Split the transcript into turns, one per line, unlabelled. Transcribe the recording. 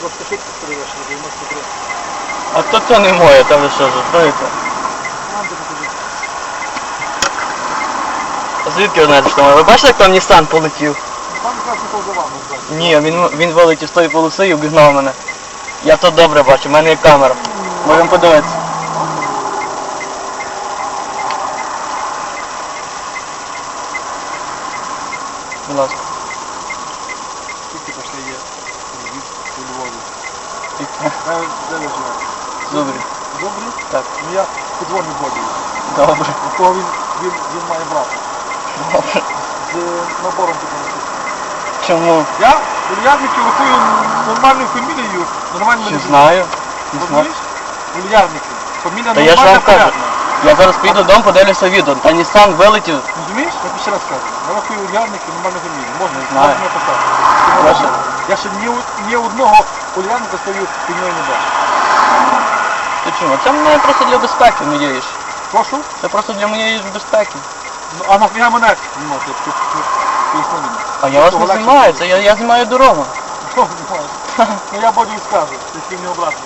просто швидкість перевищили, 93.
А то це не моє, та ви що жартуєте? А звідки ви знаєте, що моє? Ви бачите, як там Нісан полетів?
Там якраз не за вами, бачите.
Ні, він, він вилетів з тої полоси і обігнав мене. Я то добре бачу, в мене є камера. Можемо подивитися. Будь ласка.
Скільки пошли є від у Львові?
Тільки.
Де, де ви живете?
Добре.
Добрі?
Так.
Ну я підводний водій.
Добре.
У кого він, він, він має брати?
Добре.
З набором підводних.
Чому?
Я Ульярників рахую нормальною фамілією, нормальною
Чи знаю? Не знаю.
Ульярників. Фамілія
Та я ж
нормальна,
вам кажу.
порядна.
Я зараз поїду додому, подивлюся відео. А Нісан вилетів.
Розумієш? Ще раз кажу. Рахую Ульярників нормальна фамілія. Можна,
Знаю.
можна написати.
Прошу.
Я ще ні, у- ні одного Ульярника свою фігньою не бачу.
Ти чому? Це мене просто для безпеки моєї ж.
Прошу?
Це просто для моєї ж безпеки.
Ну, а нафіга мене знімати? Ти- ти- Поясни мені.
А я вас не знімаю, це я, я знімаю дорогу.
Ну я Боді скажу, ти з ким не образив.